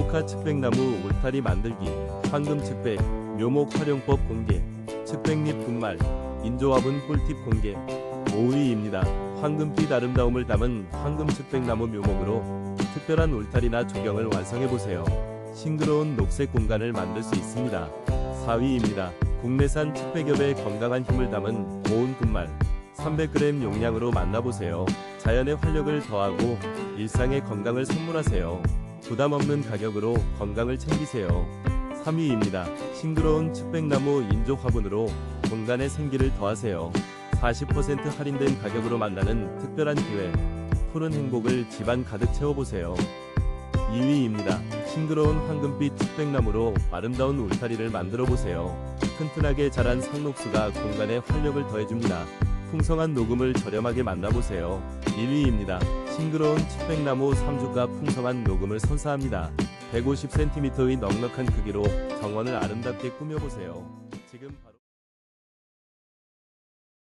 포카 측백나무 울타리 만들기, 황금 측백, 묘목 활용법 공개, 측백잎 분말, 인조화분 꿀팁 공개. 5위입니다. 황금빛 아름다움을 담은 황금 측백나무 묘목으로 특별한 울타리나 조경을 완성해보세요. 싱그러운 녹색 공간을 만들 수 있습니다. 4위입니다. 국내산 측백엽의 건강한 힘을 담은 고운 분말 300g 용량으로 만나보세요. 자연의 활력을 더하고 일상의 건강을 선물하세요. 부담 없는 가격으로 건강을 챙기세요. 3위입니다. 싱그러운 측백나무 인조 화분으로 공간에 생기를 더하세요. 40% 할인된 가격으로 만나는 특별한 기회. 푸른 행복을 집안 가득 채워보세요. 2위입니다. 싱그러운 황금빛 측백나무로 아름다운 울타리를 만들어 보세요. 튼튼하게 자란 상록수가 공간에 활력을 더해줍니다. 풍성한 녹음을 저렴하게 만나보세요. 1위입니다. 싱그러운 측백나무 3주가 풍성한 녹음을 선사합니다. 150cm의 넉넉한 크기로 정원을 아름답게 꾸며보세요. 지금